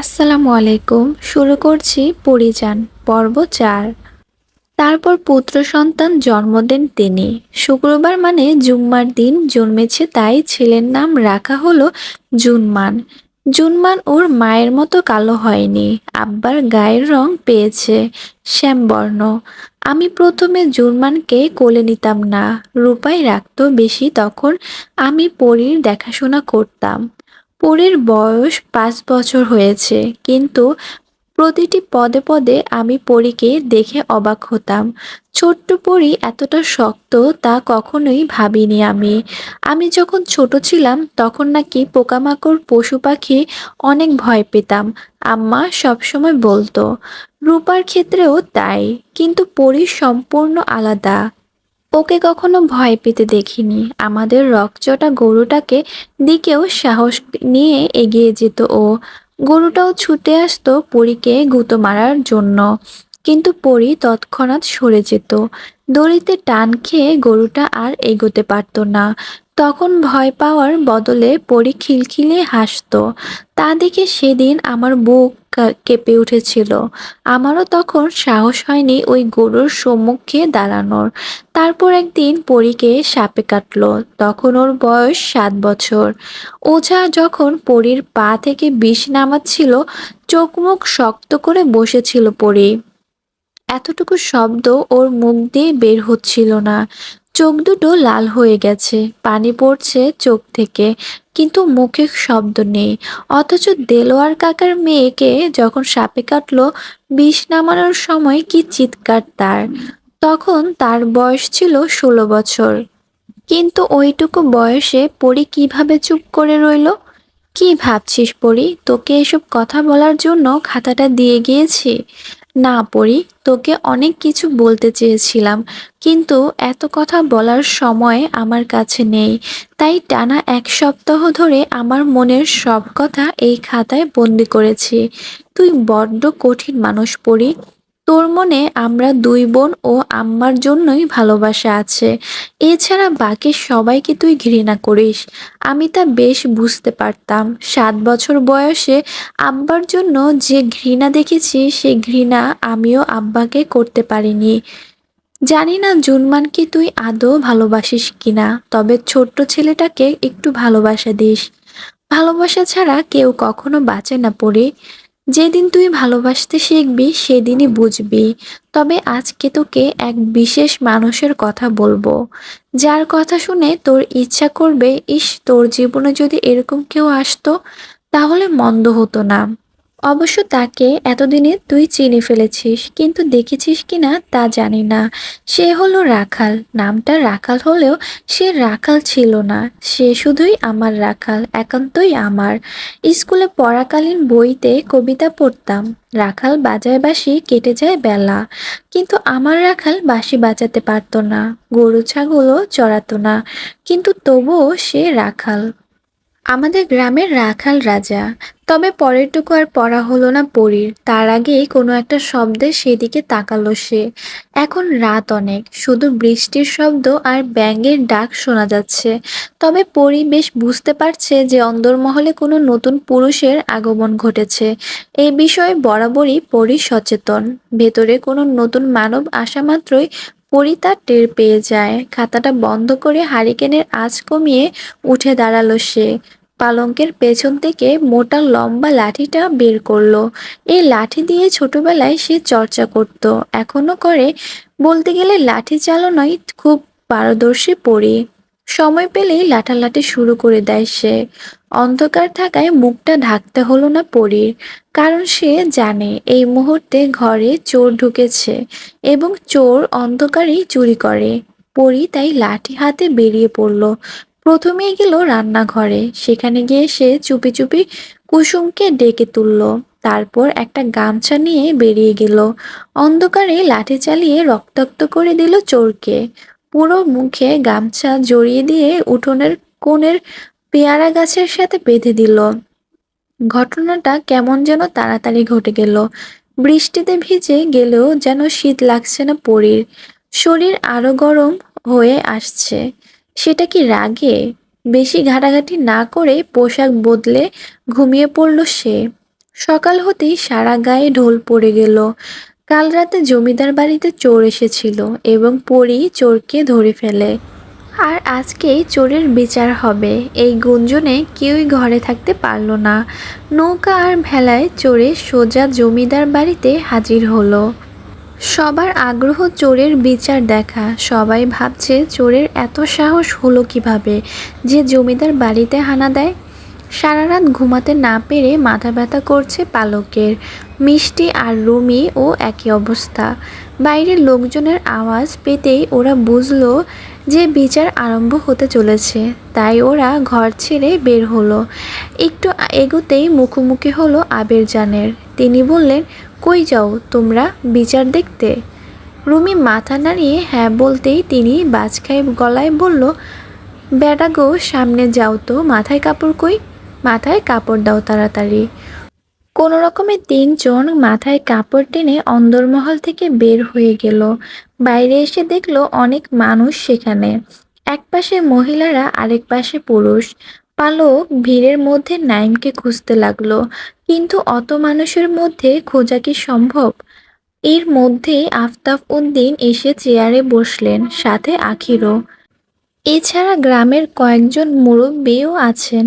আসসালামু আলাইকুম, শুরু করছি পরিযান, পর্ব চার। তারপর পুত্র সন্তান জন্ম দেন তিনি। শুক্রবার মানে জুম্মার দিন জন্মেছে, তাই ছেলের নাম রাখা হলো জুনমান। জুনমান ওর মায়ের মতো কালো হয়নি, আব্বার গায়ের রং পেয়েছে শ্যামবর্ণ। আমি প্রথমে জুনমানকে কোলে নিতাম না, রূপাই রাখতো বেশি, তখন আমি পরীর দেখাশোনা করতাম। পরীর বয়স পাঁচ বছর হয়েছে, কিন্তু প্রতিটি পদে পদে আমি পরীকে দেখে অবাক হতাম। ছোট্ট পরী এতটা শক্ত তা কখনোই ভাবিনি আমি। আমি যখন ছোট ছিলাম, তখন নাকি পোকামাকড়, পশু পাখি অনেক ভয় পেতাম, আম্মা সবসময় বলতো। রূপার ক্ষেত্রেও তাই, কিন্তু পরী সম্পূর্ণ আলাদা। ওকে কখনো ভয় পেতে দেখিনি। আমাদের রকচটা গরুটাকে দিকেও সাহস নিয়ে এগিয়ে যেত ও। গরুটাও ছুটে আসতো পরীকে গুঁতো মারার জন্য। কিন্তু পরী তৎক্ষণাৎ সরে যেত। দড়িতে টান খেয়ে গরুটা আর এগোতে পারত না। তখন ভয় পাওয়ার বদলে পরী খিলখিলে হাসতো। তা দেখে সেদিন আমার বুক কেঁপে উঠেছিল। আমারও তখন সাহস হয়নি ওই গরুর সম্মুখে দাঁড়ানোর। তারপর একদিন পরীকে সাপে কাটলো। তখন ওর বয়স সাত বছর। ওঝা যখন পরীর পা থেকে বিষ নামাচ্ছিল চোখ মুখ শক্ত করে বসেছিল পরী। এতটুকু শব্দ ওর মুখ দিয়ে বের হচ্ছিল না। চোখ দুটো লাল হয়ে গেছে, পানি পড়ছে চোখ থেকে, কিন্তু মুখে শব্দ নেই। অথচ দেলোয়ার কাকার মেয়েকে যখন সাপে কাটলো, বিষ নামানোর সময় কি চিৎকার তার। তখন তার বয়স ছিল ষোলো বছর। কিন্তু ওইটুকু বয়সে পরি কীভাবে চুপ করে রইল? কি ভাবছিস পরি, তোকে এসব কথা বলার জন্য খাতাটা দিয়ে গিয়েছি? না পড়ি, তোকে অনেক কিছু বলতে চেয়েছিলাম, কিন্তু এত কথা বলার সময় আমার কাছে নেই। তাই টানা এক সপ্তাহ ধরে আমার মনের সব কথা এই খাতায় বন্দি করেছি। তুই বড্ড কঠিন মানুষ পড়ি। তোর মনে আমরা দুই বোন ও আম্মার জন্যই ভালোবাসা আছে। এছাড়া বাকি সবাইকে তুই ঘৃণা করিস। আমি তা বেশ বুঝতে পারতাম। সাত বছর বয়সে আব্বার জন্য যে ঘৃণা দেখেছি, সে ঘৃণা আমিও আব্বাকে করতে পারিনি। জানি না জুনমানকে তুই আদৌ ভালোবাসিস কিনা, তবে ছোট্ট ছেলেটাকে একটু ভালোবাসা দিস। ভালোবাসা ছাড়া কেউ কখনো বাঁচে না পড়ে। যেদিন তুই ভালোবাসতে শিখবি, সেদিনই বুঝবি। তবে আজকে তোকে এক বিশেষ মানুষের কথা বলব। যার কথা শুনে তোর ইচ্ছা করবে, ইস, তোর জীবনে যদি এরকম কেউ আসতো, তাহলে মন্দ হতো না। অবশ্য তাকে এতদিনে তুই চিনে ফেলেছিস, কিন্তু দেখেছিস কি না তা জানি না। সে হলো রাখাল, নামটা রাখাল হলেও সে রাখাল ছিল না। সে শুধুই আমার রাখাল, একান্তই আমার। স্কুলে পড়াকালীন বইতে কবিতা পড়তাম। রাখাল বাজায় বাসি কেটে যায় বেলা। কিন্তু আমার রাখাল বাঁশি বাজাতে পারতো না। গরু ছাগলও চড়াতো না। কিন্তু তবুও সে রাখাল। আমাদের গ্রামের রাখাল রাজা। তবে পরেরটুকু আর পড়া হলো না পরীর। তার আগেই কোনো একটা শব্দে সেদিকে তাকালো সে। এখন রাত অনেক। শুধু বৃষ্টির শব্দ আর ব্যাঙের ডাক শোনা যাচ্ছে। তবে পরী বেশ বুঝতে পারছে যে অন্দরমহলে কোনো নতুন পুরুষের আগমন ঘটেছে। এই বিষয়ে বরাবরই পরী সচেতন। ভেতরে কোনো নতুন মানব আসা মাত্রই পরী তা টের পেয়ে যায়। খাতাটা বন্ধ করে হারিকেনের আঁচ কমিয়ে উঠে দাঁড়াল সে। পালঙ্কের পেছন থেকে মোটা লম্বা লাঠিটা বের করল। এই লাঠি দিয়ে ছোটবেলায় সে চর্চা করত। এখনও করে। বলতে গেলে লাঠি চালনায় খুব পারদর্শী পড়ি সময় পেলেই লাঠালাঠি শুরু করে দেয় সে। অন্ধকার থাকায় মুখটা ঢাকতে হলো না পরীর, কারণ সে জানে এই মুহূর্তে ঘরে চোর ঢুকেছে এবং চোর অন্ধকারেই চুরি করে। পরি তাই লাঠি হাতে বেরিয়ে পড়ল। প্রথমেই গেল রান্নাঘরে, সেখানে গিয়ে সে চুপি চুপি কুসুমকে ডেকে তুলল। তারপর একটা গামছা নিয়ে বেরিয়ে গেল। অন্ধকারে লাঠি চালিয়ে রক্তাক্ত করে দিল চোরকে। পুরো মুখে গামছা জড়িয়ে দিয়ে উঠোনের কোণের পেয়ারা গাছের সাথে বেঁধে দিল। ঘটনাটা কেমন যেন তাড়াতাড়ি ঘটে গেল। বৃষ্টিতে ভিজে গেলেও যেন শীত লাগছে না পরীর। শরীর আরও গরম হয়ে আসছে। সেটা কি রাগে? বেশি ঘাটাঘাটি না করে পোশাক বদলে ঘুমিয়ে পড়ল সে। সকাল হতেই সারা গায়ে ঢোল পড়ে গেল। কাল রাতে জমিদার বাড়িতে চোর এসেছিল এবং পরি চোরকে ধরে ফেলে। আর আজকেই চোরের বিচার হবে। এই গুঞ্জনে কেউই ঘরে থাকতে পারল না। নৌকা আর ভেলায় চড়ে সোজা জমিদার বাড়িতে হাজির হলো। সবার আগ্রহ চোরের বিচার দেখা। সবাই ভাবছে চোরের এত সাহস হলো কীভাবে? যে জমিদার বাড়িতে হানা দেয়, সারা রাত ঘুমাতে না পেরে মাথা ব্যথা করছে পালকের। মিষ্টি আর রুমি ও একই অবস্থা। বাইরের লোকজনের আওয়াজ পেতেই ওরা বুঝলো যে বিচার আরম্ভ হতে চলেছে, তাই ওরা ঘর ছেড়ে বের হলো। একটু এগোতেই মুখোমুখি হলো আবেরজানের। তিনি বললেন, কই যাও, তোমরা বিচার দেখতে? রুমি মাথা নাড়িয়ে হ্যাঁ বলতেই তিনি বাজখাই গলায় বলল বেড়া গো, সামনে যাও তো, মাথায় কাপড় কই? মাথায় কাপড় দাও তাড়াতাড়ি। কোনো রকমে তিনজন মাথায় কাপড় টেনে অন্দরমহল থেকে বের হয়ে গেল। বাইরে এসে দেখল অনেক মানুষ সেখানে। এক পাশে মহিলারা, আরেক পাশে পুরুষ। পালক ভিড়ের মধ্যে নাইমকে খুঁজতে লাগল। কিন্তু অত মানুষের মধ্যে খোঁজা কি সম্ভব? এর মধ্যে আফতাব উদ্দিন এসে চেয়ারে বসলেন, সাথে আখিরও। এছাড়া গ্রামের কয়েকজন মুরব্বীও আছেন।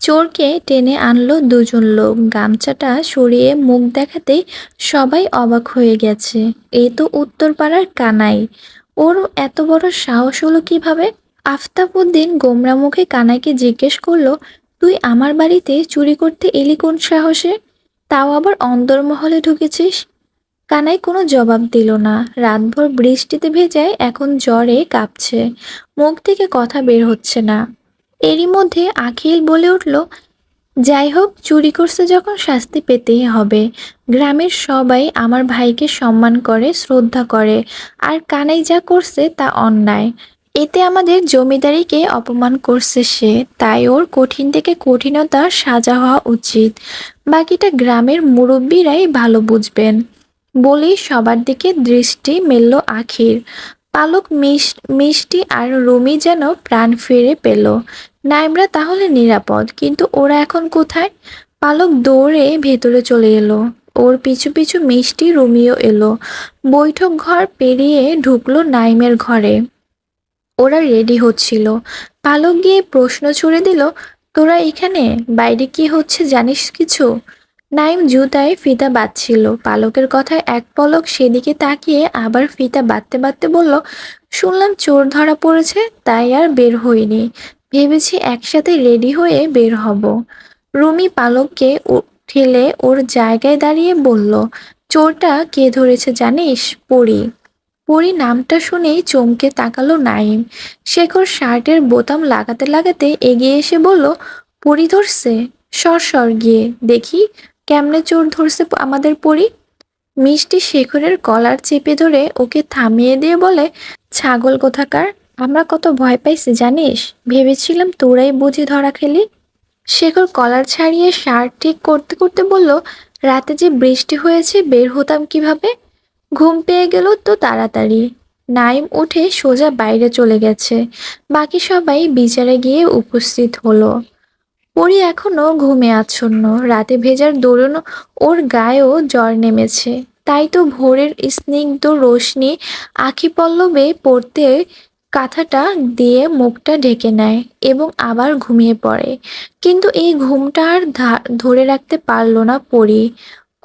চোরকে টেনে আনলো দুজন লোক। গামছাটা সরিয়ে মুখ দেখাতেই সবাই অবাক হয়ে গেছে। এ তো উত্তরপাড়ার কানাই। ওর এত বড় সাহস হলো কীভাবে? আফতাবউদ্দিন গোমরা মুখে কানাইকে জিজ্ঞেস করল, তুই আমার বাড়িতে চুরি করতে এলি কোন সাহসে? তাও আবার অন্দরমহলে ঢুকেছিস? কানাই কোনো জবাব দিল না। রাতভর বৃষ্টিতে ভেজায় এখন জ্বরে কাঁপছে। মুখ থেকে কথা বের হচ্ছে না। এরই মধ্যে আখিল বলে উঠল, যাই হোক, চুরি করছে যখন শাস্তি পেতেই হবে। গ্রামের সবাই আমার ভাইকে সম্মান করে, শ্রদ্ধা করে। আর কানাই যা করছে তা অন্যায়। এতে আমাদের জমিদারিকে অপমান করছে সে। তাই ওর কঠিন থেকে কঠিনতা সাজা হওয়া উচিত। বাকিটা গ্রামের মুরব্বীরাই ভালো বুঝবেন। বলেই সবার দিকে দৃষ্টি মেলল আখির পালক মিষ্টি আর রুমি যেন প্রাণ ফিরে পেল। নাইমরা তাহলে নিরাপদ, কিন্তু ওরা এখন কোথায়? পালক দৌড়ে ভেতরে চলে এলো। ওর পিছু পিছু মিষ্টি রুমিও এলো। বৈঠক ঘর পেরিয়ে ঢুকলো নাইমের ঘরে। ওরা রেডি হচ্ছিল। পালক গিয়ে প্রশ্ন ছুড়ে দিল, তোরা এখানে? বাইরে কি হচ্ছে জানিস কিছু? নাইম জুতায় ফিতা বাঁধছিল। পালকের কথায় এক পলক সেদিকে তাকিয়ে আবার ফিতা বাঁধতে বাঁধতে বলল, শুনলাম চোর ধরা পড়েছে, তাই আর বের হইনি। ভেবেছি একসাথে রেডি হয়ে বের হব। রুমি পালককে ঠেলে ওর জায়গায় দাঁড়িয়ে বলল, চোরটা কে ধরেছে জানিস? পড়ি। পরি নামটা শুনেই চমকে তাকালো নাইম। শেখর শার্টের বোতাম লাগাতে লাগাতে এগিয়ে এসে বলল পরি ধরছে? সর সর গিয়ে। দেখি কেমনে চোর ধরছে আমাদের পরি মিষ্টি শেখরের কলার চেপে ধরে ওকে থামিয়ে দিয়ে বলে, ছাগল কোথাকার? আমরা কত ভয় পাইছি, জানিস? ভেবেছিলাম তোরাই বুঝি ধরা খেলি। শেখর কলার ছাড়িয়ে শার্ট ঠিক করতে করতে বলল, রাতে যে বৃষ্টি হয়েছে, বের হতাম কীভাবে? ঘুম পেয়ে গেল তো তাড়াতাড়ি। নাইম উঠে সোজা বাইরে চলে গেছে। বাকি সবাই বিচারে গিয়ে উপস্থিত হলো। পরি এখনও ঘুমে আচ্ছন্ন। রাতে ভেজার দরুন ওর গায়েও জ্বর নেমেছে। তাই তো ভোরের স্নিগ্ধ রোশনি আখি পল্লবে পড়তে কাঁথাটা দিয়ে মুখটা ঢেকে নেয় এবং আবার ঘুমিয়ে পড়ে। কিন্তু এই ঘুমটা আর ধরে রাখতে পারল না পরি।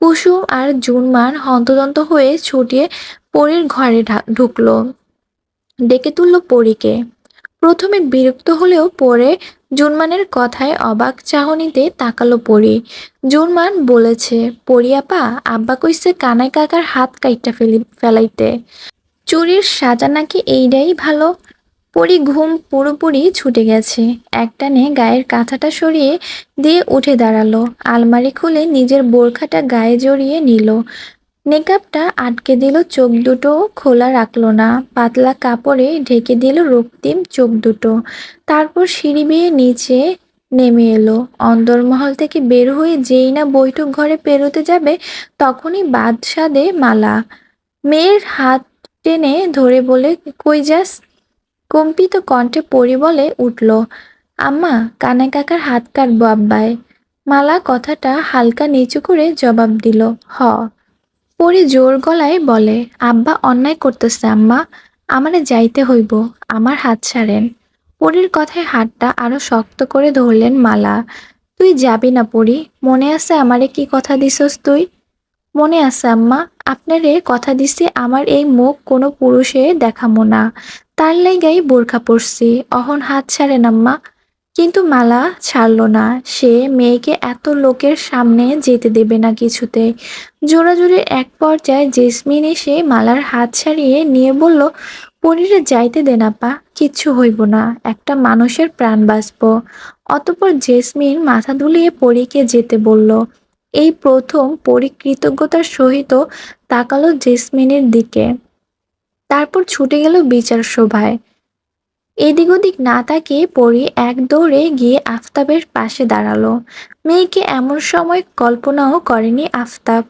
কুসুম আর জুনমান হন্তদন্ত হয়ে ছুটিয়ে পরীর ঘরে ঢুকলো। ডেকে তুলল পরীকে। প্রথমে বিরক্ত হলেও পরে জুনমানের কথায় অবাক চাহনিতে তাকালো পরি। জুনমান বলেছে পরিয়াপা আব্বা কইছে কানাই কাকার হাত কাইটা ফেলি, ফেলাইতে। চুরির সাজা নাকি এইটাই ভালো? পরি ঘুম পুরোপুরি ছুটে গেছে। একটানে গায়ের কাঁথাটা সরিয়ে দিয়ে উঠে দাঁড়াল। আলমারি খুলে নিজের বোরখাটা গায়ে জড়িয়ে নিল। মেকআপটা আটকে দিল, চোখ দুটো খোলা রাখল না। পাতলা কাপড়ে ঢেকে দিল রক্তিম চোখ দুটো। তারপর সিঁড়ি বেয়ে নিচে নেমে এলো। অন্দরমহল থেকে বের হয়ে যেই না বৈঠক ঘরে পেরোতে যাবে, তখনই বাদশাদে মালা। মেয়ের হাত টেনে ধরে বলে, কই যাস? কম্পিত কণ্ঠে পরি বলে, উঠল। আম্মা, কানে কাকার হাত কাটবো আব্বায়। মালা কথাটা হালকা নিচু করে জবাব দিল, হ। পরি জোর গলায় বলে, আব্বা অন্যায় করতেছে আম্মা, আমারে যাইতে হইব, আমার হাত ছাড়েন। পরির কথায় হাতটা আরও শক্ত করে ধরলেন মালা, তুই যাবি না পরি, মনে আছে আমারে কি কথা দিছস তুই? মনে আছে, আম্মা? আপনারে কথা দিছি, আমার এই মুখ কোনো পুরুষে দেখামো না। তার লাইগাই বোরখা পরছি। অহন হাত ছাড়েন, আম্মা। কিন্তু মালা ছাড়ল না। সে মেয়েকে এত লোকের সামনে যেতে দেবে না কিছুতে। জোরাজুরির এক পর্যায়ে জেসমিন এসে মালার হাত ছাড়িয়ে নিয়ে বলল, পরীরে যাইতে দেন পা কিচ্ছু হইব না। একটা মানুষের প্রাণ বাঁচব। অতপর জেসমিন মাথা দুলিয়ে পরীকে যেতে বলল এই প্রথম পরী কৃতজ্ঞতার সহিত তাকালো জেসমিনের দিকে। তারপর ছুটে গেল বিচার সভায়। এদিক ওদিক না তাকিয়ে পরি এক দৌড়ে গিয়ে আফতাবের পাশে দাঁড়াল। মেয়েকে এমন সময় কল্পনাও করেনি আফতাব।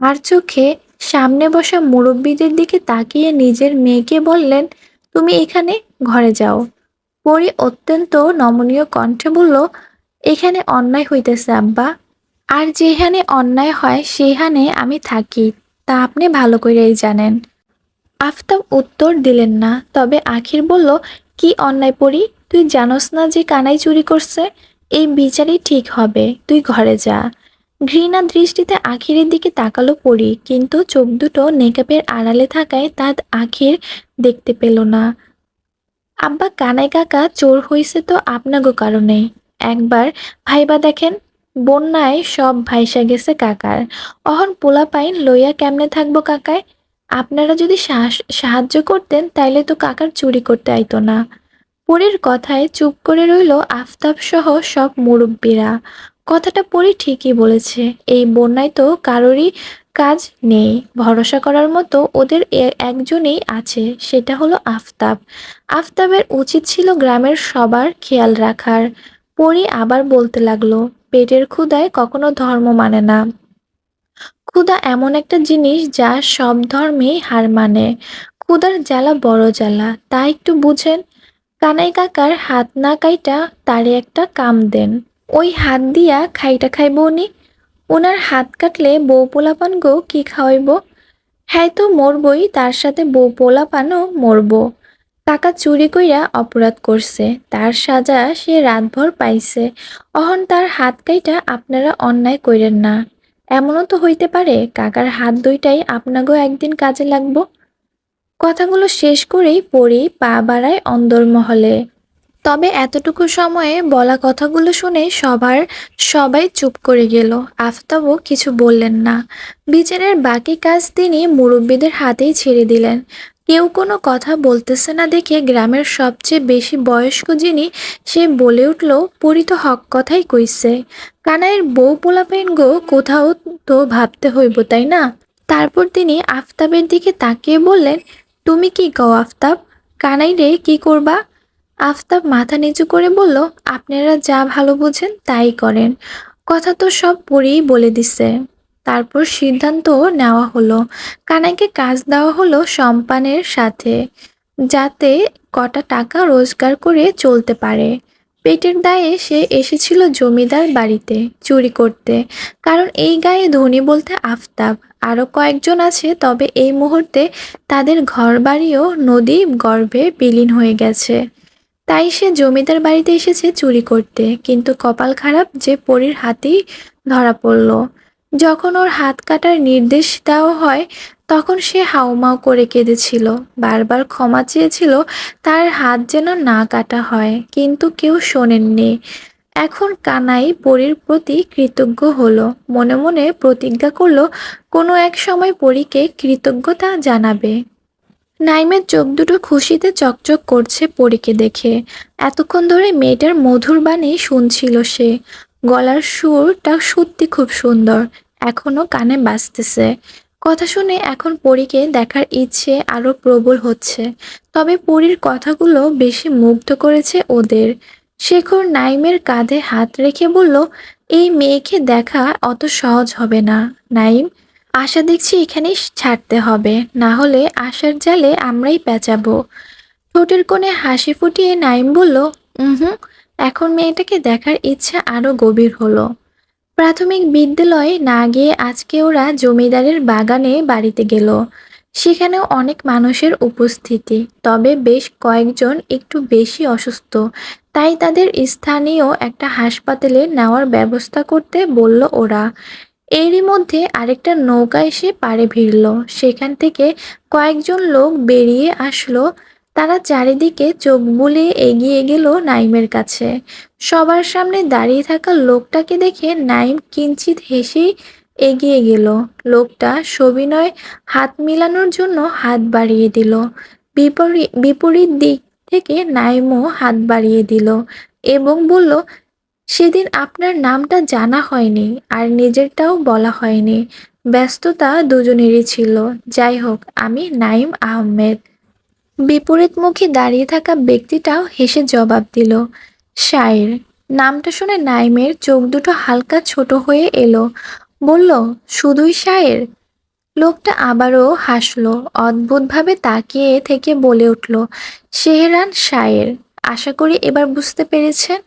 আর চোখে সামনে বসা মুরব্বীদের দিকে তাকিয়ে নিজের মেয়েকে বললেন, তুমি এখানে ঘরে যাও। পরি অত্যন্ত নমনীয় কণ্ঠে বলল, এখানে অন্যায় হইতেছে, আব্বা। আর যেখানে অন্যায় হয় সেখানে আমি থাকি। তা আপনি ভালো করেই জানেন। আফতাব উত্তর দিলেন না, তবে আখির বলল, কি অন্যায় পড়ি তুই জানোস না যে কানাই চুরি করছে? এই বিচারই ঠিক হবে, তুই ঘরে যা। ঘৃণা দৃষ্টিতে আখিরের দিকে তাকালো পড়ি কিন্তু চোখ দুটো নেকাপের আড়ালে থাকায় তার আখির দেখতে পেল না। আব্বা, কানাই কাকা, চোর হইছে তো আপনাগো কারণে। একবার ভাইবা দেখেন বন্যায় সব ভাইসা গেছে কাকার। অহন পোলা পাইন লইয়া কেমনে থাকব কাকায়? আপনারা যদি সাহায্য করতেন, তাইলে তো কাকার চুরি করতে আইতো না। পরীর কথায় চুপ করে রইল আফতাব সহ সব মুরব্বীরা। কথাটা পরি ঠিকই বলেছে, এই বন্যায় তো কারোরই কাজ নেই। ভরসা করার মতো ওদের একজনেই আছে, সেটা হলো আফতাব। আফতাবের উচিত ছিল গ্রামের সবার খেয়াল রাখার। পরি আবার বলতে লাগল পেটের ক্ষুদায় কখনো ধর্ম মানে না। ক্ষুধা এমন একটা জিনিস যা সব ধর্মেই হার মানে। ক্ষুধার জ্বালা বড় জ্বালা, তা একটু বুঝেন? কানাই কাকার হাত না কাইটা তারে একটা কাম দেন। ওই হাত দিয়া খাইটা খাইব উনি। ওনার হাত কাটলে বউ পোলাপান গো কি খাওয়াইব? হ্যাঁ তো মরবই, তার সাথে বউ পোলাপানও মরব। কাকা চুরি কইরা অপরাধ করছে। তার সাজা সে রাতভর পাইছে। অহন তার হাত কাইটা আপনারা অন্যায় কইরেন না। এমনও তো হইতে পারে, কাকার হাত দুইটাই আপনাকেও একদিন কাজে লাগবো? কথাগুলো শেষ করেই পড়ি পা বাড়ায় অন্দরমহলে তবে এতটুকু সময়ে বলা কথাগুলো শুনে সবার সবাই চুপ করে গেল। আফতাবও কিছু বললেন না। বিচারের বাকি কাজ তিনি মুরব্বীদের হাতেই ছেড়ে দিলেন। কেউ কোনো কথা বলতেছে না দেখে গ্রামের সবচেয়ে বেশি বয়স্ক যিনি, সে বলে উঠল, পরি তো হক কথাই কইছে। কানাইয়ের বউ পোলাপাইন গো, কোথাও তো ভাবতে হইব, তাই না? তারপর তিনি আফতাবের দিকে তাকিয়ে বললেন, তুমি কি কও আফতাব? কানাই রে, কি করবা? আফতাব মাথা নিচু করে বলল, আপনারা যা ভালো বোঝেন, তাই করেন। কথা তো সব পরেই বলে দিছে। তারপর সিদ্ধান্ত নেওয়া হলো। কানাইকে কাজ দেওয়া হলো সম্পানের সাথে, যাতে কটা টাকা রোজগার করে চলতে পারে। পেটের দায়ে সে এসেছিল জমিদার বাড়িতে চুরি করতে। কারণ এই গায়ে ধনী বলতে আফতাব। আরও কয়েকজন আছে, তবে এই মুহূর্তে তাদের ঘরবাড়িও নদী গর্ভে বিলীন হয়ে গেছে। তাই সে জমিদার বাড়িতে এসেছে চুরি করতে। কিন্তু কপাল খারাপ যে পরীর হাতেই ধরা পড়ল। যখন ওর হাত কাটার নির্দেশ দেওয়া হয়, তখন সে হাউমাউ করে কেঁদেছিল। বারবার ক্ষমা চেয়েছিল, তার হাত যেন না কাটা হয়, কিন্তু কেউ শোনেননি। এখন কানাই পরীর প্রতি কৃতজ্ঞ হলো। মনে মনে প্রতিজ্ঞা করল, কোনো এক সময় পরীকে কৃতজ্ঞতা জানাবে। নাইমের চোখ দুটো খুশিতে চকচক করছে পরীকে দেখে। এতক্ষণ ধরে মেয়েটার মধুর বাণী শুনছিল সে। গলার সুরটা সত্যি খুব সুন্দর। এখনও কানে বাজতেছে। কথা শুনে এখন পরীকে দেখার ইচ্ছে আরও প্রবল হচ্ছে। তবে পরীর কথাগুলো বেশি মুগ্ধ করেছে ওদের। শেখর নাইমের কাঁধে হাত রেখে বলল, এই মেয়েকে দেখা অত সহজ হবে না, নাইম। আশা দেখছি এখানেই ছাড়তে হবে। না হলে আশার জালে আমরাই পেঁচাবো। ঠোঁটের কোণে হাসি ফুটিয়ে নাইম বলল হুম এখন মেয়েটাকে দেখার ইচ্ছা আরও গভীর হলো। প্রাথমিক বিদ্যালয়ে না গিয়ে আজকে ওরা জমিদারের বাগানে বাড়িতে গেল। সেখানেও অনেক মানুষের উপস্থিতি, তবে বেশ কয়েকজন একটু বেশি অসুস্থ। তাই তাদের স্থানীয় একটা হাসপাতালে নেওয়ার ব্যবস্থা করতে বলল ওরা। এরই মধ্যে আরেকটা নৌকা এসে পাড়ে ভিড়ল। সেখান থেকে কয়েকজন লোক বেরিয়ে আসলো তারা চারিদিকে চোখ বুলিয়ে এগিয়ে গেল নাইমের কাছে। সবার সামনে দাঁড়িয়ে থাকা লোকটাকে দেখে নাইম কিঞ্চিত হেসেই এগিয়ে গেল। লোকটা সবিনয় হাত মিলানোর জন্য হাত বাড়িয়ে দিল। বিপরীত বিপরীত দিক থেকে নাইমও হাত বাড়িয়ে দিল এবং বলল, সেদিন আপনার নামটা জানা হয়নি আর নিজেরটাও বলা হয়নি। ব্যস্ততা দুজনেরই ছিল। যাই হোক, আমি নাইম আহমেদ। বিপরীতমুখী দাঁড়িয়ে থাকা ব্যক্তিটাও হেসে জবাব দিল। শায়ের, নামটা শুনে নাইমের চোখ দুটো হালকা ছোট হয়ে এলো। বলল, শুধুই শায়ের? লোকটা আবারও হাসলো, অদ্ভুতভাবে তাকিয়ে থেকে বলে উঠল, শেহরান শায়ের। আশা করি এবার বুঝতে পেরেছেন?